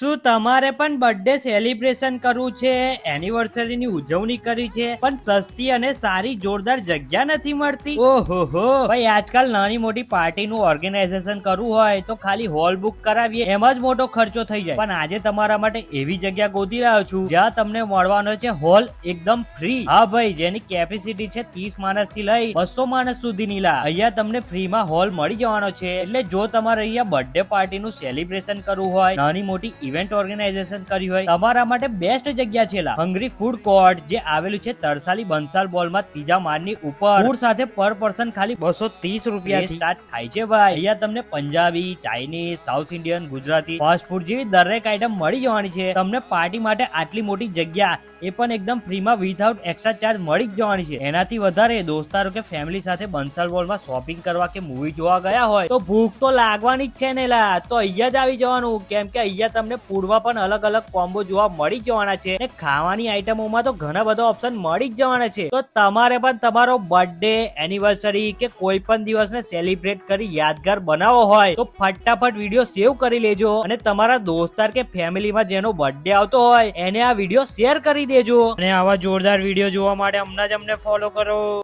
શું તમારે પણ બર્થડે સેલિબ્રેશન કરવું છે? એનિવર્સરીની ઉજવણી કરી છે પણ સસ્તી અને સારી જોરદાર જગ્યા નથી મળતી. ઓહો હો ભાઈ આજકાલ નાની મોટી પાર્ટીનું ઓર્ગેનાઇઝેશન કરવું હોય તો ખાલી હોલ બુક કરાવીએ એમાં જ મોટો ખર્ચો થઈ જાય. પણ આજે તમારા માટે એવી જગ્યા ગોતી રહ્યો છું જ્યાં તમને મળવાનો છે હોલ એકદમ ફ્રી હા ભાઈ જેની કેપેસિટી છે ત્રીસ માણસથી લઈ બસો માણસ સુધીની લા. અહીંયા તમને ફ્રીમાં હોલ મળી જવાનો છે. એટલે જો તમારે અહીંયા બર્થડે પાર્ટીનું સેલિબ્રેશન કરવું હોય નાની મોટી ઇવેન્ટ ઓર્ગેનાઇઝેશન કર્યું હોય તમારા માટે બેસ્ટ જગ્યા છે હંગરી ફૂડ કોર્ટ જે આવેલું છે તરસાલી બંસાલ બોલમાં ત્રીજા માળની ઉપર. ફૂડ સાથે પર પર્સન ખાલી બસો ત્રીસ રૂપિયા સ્ટાર્ટ થાય છે ભાઈ. અહીંયા તમને Punjabi Chinese south Indian Gujarati fast food જેવી દરેક આઈટમ મળી જવાની છે. તમને પાર્ટી માટે આટલી મોટી જગ્યા એ પણ એકદમ ફ્રીમાં વિથઆઉટ એક્સ્ટ્રા ચાર્જ મળી જ જવાની છે. એનાથી વધારે દોસ્તારો કે ફેમિલી સાથે બંસલ બોલમાં શોપિંગ કરવા કે મૂવી જોવા ગયા હોય, તો ભૂખ તો લાગવાની જ છે ને લા. તો અહીંયા જ આવી જવાનું. કેમ કે અહીંયા તમને ફૂડમાં પણ અલગ અલગ કોમ્બો જોવા મળી જવાના છે ને ખાવાની આઈટમોમાં તો ઘણા બધા ઓપ્શન મળી જ જવાના છે. તો તમારે પણ તમારો બર્થડે એનિવર્સરી કે કોઈ પણ દિવસને સેલિબ્રેટ કરી યાદગાર બનાવો હોય, તો ફટાફટ વીડિયો સેવ કરી લેજો. અને તમારા દોસ્તાર કે ફેમિલીમાં જેનો બર્થડે આવતો હોય, એને આ વીડિયો શેર કરી દેજો. અને આવા જોરદાર વીડિયો જોવા માટે હમણાં જ અમને ફોલો કરો.